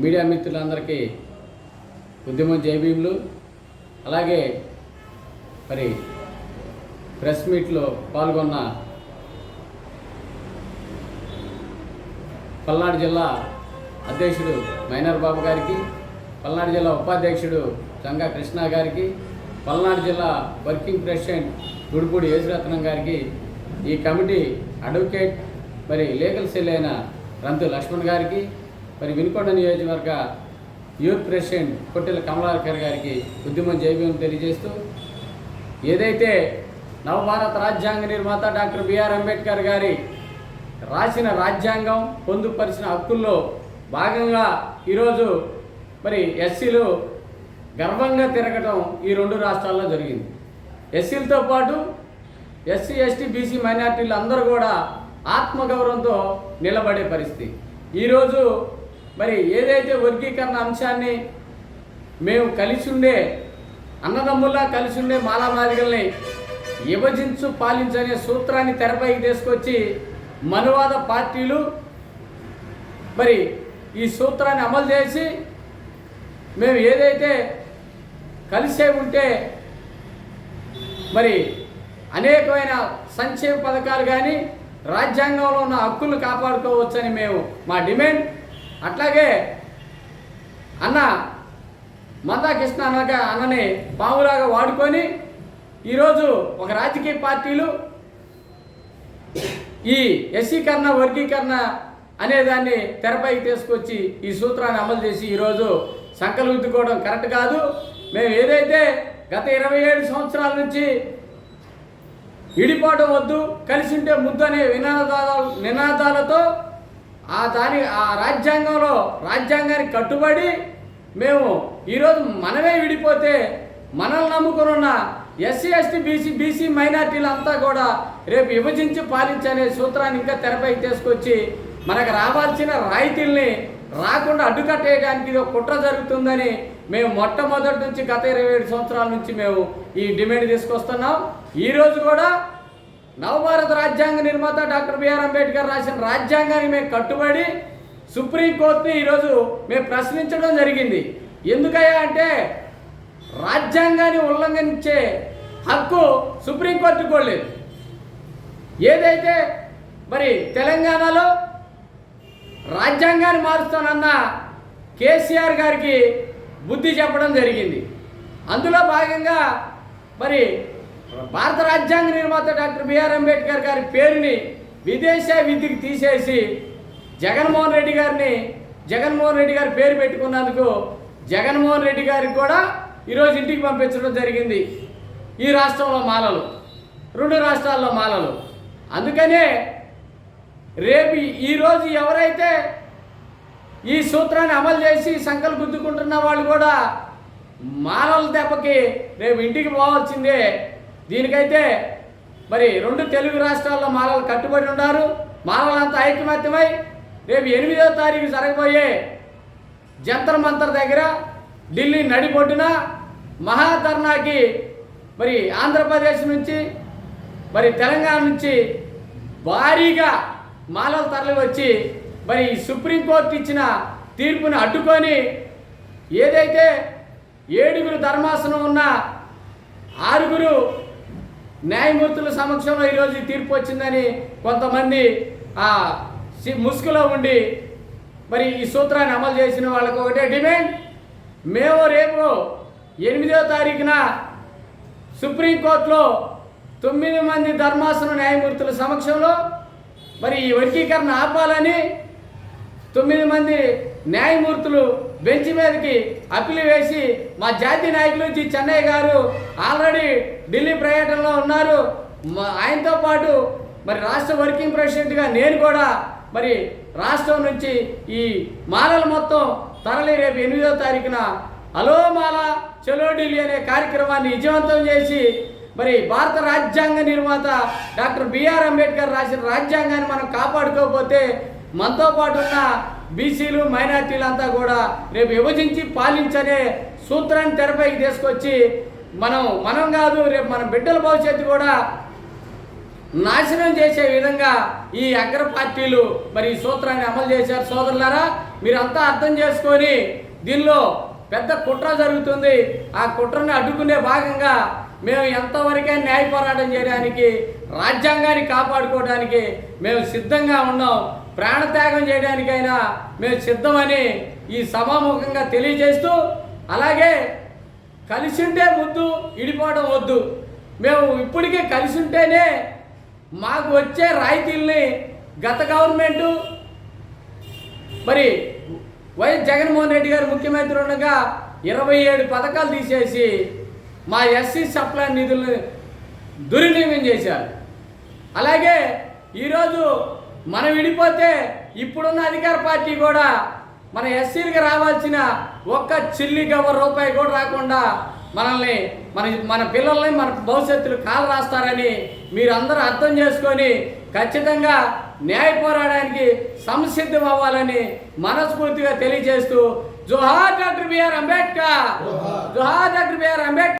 Media మిత్రులందరికీ ఉద్యమం జైబీములు అలాగే మరి ప్రెస్ మీట్లో పాల్గొన్న పల్నాడు జిల్లా అధ్యక్షుడు మైనర్ బాబు గారికి పల్నాడు జిల్లా ఉపాధ్యక్షుడు గంగా కృష్ణ గారికి పల్నాడు జిల్లా వర్కింగ్ ప్రెసిడెంట్ గుడిపూడి యేసురత్నం గారికి ఈ కమిటీ అడ్వకేట్ మరి లీగల్ సెల్ అయిన రంతు లక్ష్మణ్ గారికి మరి వినుకొండ నియోజకవర్గ యూత్ ప్రెసిడెంట్ కొట్టెల కమలాకర్ గారికి ఉద్యమం జైవ్యం తెలియజేస్తూ ఏదైతే నవభారత రాజ్యాంగ నిర్మాత డాక్టర్ బిఆర్ అంబేద్కర్ గారి రాసిన రాజ్యాంగం పొందుపరిచిన హక్కుల్లో భాగంగా ఈరోజు మరి ఎస్సీలు గర్వంగా తిరగటం ఈ రెండు రాష్ట్రాల్లో జరిగింది. ఎస్సీలతో పాటు ఎస్సీ ఎస్టీ బీసీ మైనార్టీలు అందరూ కూడా ఆత్మగౌరవంతో నిలబడే పరిస్థితి. ఈరోజు మరి ఏదైతే వర్గీకరణ అంశాన్ని మేము కలిసి ఉండే అన్నదమ్ముల్లా కలిసి ఉండే మాలామాదిగల్ని విభజించు పాలించనే సూత్రాన్ని తెరపైకి తీసుకొచ్చి మనువాద పార్టీలు మరి ఈ సూత్రాన్ని అమలు చేసి మేము ఏదైతే కలిసే ఉంటే మరి అనేకమైన సంక్షేమ పథకాలు కానీ రాజ్యాంగంలో ఉన్న హక్కులు కాపాడుకోవచ్చని మేము మా డిమాండ్. అట్లాగే అన్న మందాకృష్ణ అనగా అన్నని పాములాగా వాడుకొని ఈరోజు ఒక రాజకీయ పార్టీలు ఈ ఎస్సీకరణ వర్గీకరణ అనే దాన్ని తెరపైకి తీసుకొచ్చి ఈ సూత్రాన్ని అమలు చేసి ఈరోజు సంకలు ఉద్దుకోవడం కరెక్ట్ కాదు. మేము ఏదైతే గత ఇరవై ఏడు సంవత్సరాల నుంచి విడిపోవడం వద్దు కలిసి ఉంటే ముద్దు అనే నినాదాల నినాదాలతో ఆ దాని ఆ రాజ్యాంగంలో రాజ్యాంగానికి కట్టుబడి మేము ఈరోజు మనమే విడిపోతే మనల్ని నమ్ముకుని ఉన్న S C S T B C B C మైనార్టీలంతా కూడా రేపు విభజించి పాలించనే సూత్రాన్ని ఇంకా తెరపై తీసుకొచ్చి మనకు రావాల్సిన రాయితీల్ని రాకుండా అడ్డుకట్టేయడానికి ఇది ఒక కుట్ర జరుగుతుందని మేము మొట్టమొదటి నుంచి గత ఇరవై ఏడు సంవత్సరాల నుంచి మేము ఈ డిమాండ్ తీసుకొస్తున్నాం. ఈరోజు కూడా నవభారత రాజ్యాంగ నిర్మాత డాక్టర్ బిఆర్ అంబేద్కర్ రాసిన రాజ్యాంగానికి మేము కట్టుబడి సుప్రీంకోర్టుని ఈరోజు మేము ప్రశ్నించడం జరిగింది. ఎందుకయ్యా అంటే రాజ్యాంగాన్ని ఉల్లంఘించే హక్కు సుప్రీంకోర్టు కూడా లేదు. ఏదైతే మరి తెలంగాణలో రాజ్యాంగాన్ని మారుస్తానన్న కేసీఆర్ గారికి బుద్ధి చెప్పడం జరిగింది. అందులో భాగంగా మరి భారత రాజ్యాంగ నిర్మాత డాక్టర్ బిఆర్ అంబేద్కర్ గారి పేరుని విదేశీ విద్యకి తీసేసి జగన్మోహన్ రెడ్డి గారిని జగన్మోహన్ రెడ్డి గారి పేరు పెట్టుకున్నందుకు జగన్మోహన్ రెడ్డి గారికి కూడా ఈరోజు ఇంటికి పంపించడం జరిగింది. ఈ రాష్ట్రంలో మాలలు రెండు రాష్ట్రాల్లో మాలలు. అందుకనే రేపు ఈరోజు ఎవరైతే ఈ సూత్రాన్ని అమలు చేసి సంకలు గుద్దుకుంటున్న వాళ్ళు కూడా మాలల దెబ్బకి రేపు ఇంటికి పోవాల్సిందే దీనికైతే మరి రెండు తెలుగు రాష్ట్రాల్లో మాలలు కట్టుబడి ఉన్నారు. మాలలంతా ఐకమత్యమై రేపు ఎనిమిదో తారీఖు జరగబోయే జంతర్ మంతర్ దగ్గర ఢిల్లీ నడిబొడ్డున మహాధర్నాకి మరి ఆంధ్రప్రదేశ్ నుంచి మరి తెలంగాణ నుంచి భారీగా మాలలు తరలి వచ్చి మరి ఈ సుప్రీంకోర్టు ఇచ్చిన తీర్పును అడ్డుకొని ఏదైతే ఏడుగురు ధర్మాసనం ఉన్న ఆరుగురు న్యాయమూర్తుల సమక్షంలో ఈరోజు తీర్పు వచ్చిందని కొంతమంది ఆ సి- ముసుగులో ఉండి మరి ఈ సూత్రాన్ని అమలు చేసిన వాళ్ళకు ఒకటే డిమాండ్. మేము రేపు ఎనిమిదో తారీఖున సుప్రీంకోర్టులో తొమ్మిది మంది ధర్మాసన న్యాయమూర్తుల సమక్షంలో మరి ఈ వర్గీకరణ ఆపాలని తొమ్మిది మంది న్యాయమూర్తులు బెంచ్ మీదకి అప్పీలు వేసి మా జాతీయ నాయకులు జి చెన్నయ్య గారు ఆల్రెడీ ఢిల్లీ పర్యటనలో ఉన్నారు. ఆయనతో పాటు మరి రాష్ట్ర వర్కింగ్ ప్రెసిడెంట్గా నేను కూడా మరి రాష్ట్రం నుంచి ఈ మాలలు మొత్తం తరలి రేపు ఎనిమిదో తారీఖున హలో మాల చలో ఢిల్లీ అనే కార్యక్రమాన్ని విజయవంతం చేసి మరి భారత రాజ్యాంగ నిర్మాత డాక్టర్ బిఆర్ అంబేద్కర్ రాసిన రాజ్యాంగాన్ని మనం కాపాడుకోకపోతే మనతో పాటు ఉన్న బీసీలు మైనార్టీలు అంతా కూడా రేపు విభజించి పాలించనే సూత్రాన్ని తెరపైకి తీసుకొచ్చి మనం మనం కాదు రేపు మన బిడ్డల భవిష్యత్తు కూడా నాశనం చేసే విధంగా ఈ అగ్ర పార్టీలు మరి ఈ సూత్రాన్ని అమలు చేశారు. సోదరులారా మీరంతా అర్థం చేసుకొని దీనిలో పెద్ద కుట్ర జరుగుతుంది. ఆ కుట్రని అడ్డుకునే భాగంగా మేము ఎంతవరకే న్యాయ పోరాటం చేయడానికి రాజ్యాంగాన్ని కాపాడుకోవడానికి మేము సిద్ధంగా ఉన్నాం. ప్రాణత్యాగం చేయడానికైనా మేము సిద్ధమని ఈ సభాముఖంగా తెలియజేస్తూ అలాగే కలిసి ఉంటే ముద్దు ఇడిపోవడం వద్దు. మేము ఇప్పటికీ కలిసి ఉంటేనే మాకు వచ్చే రాయితీల్ని గత గవర్నమెంటు మరి వైఎస్ జగన్మోహన్ రెడ్డి గారు ముఖ్యమంత్రి ఉండగా ఇరవై ఏడు పథకాలు తీసేసి మా ఎస్సీ సప్లై నిధులను దుర్వినియోగం చేశారు. అలాగే ఈరోజు మనం విడిపోతే ఇప్పుడున్న అధికార పార్టీ కూడా మన ఎస్సీలకు రావాల్సిన ఒక్క చిల్లి గవ్వ రూపాయి కూడా రాకుండా మనల్ని మన మన పిల్లల్ని మన భవిష్యత్తులు కాలు రాస్తారని మీరందరూ అర్థం చేసుకొని ఖచ్చితంగా న్యాయ పోరాడానికి సంసిద్ధం అవ్వాలని మనస్ఫూర్తిగా తెలియజేస్తూ జోహార్ డాక్టర్ బిఆర్ అంబేద్కర్ జోహార్. Doctor BR Ambedkar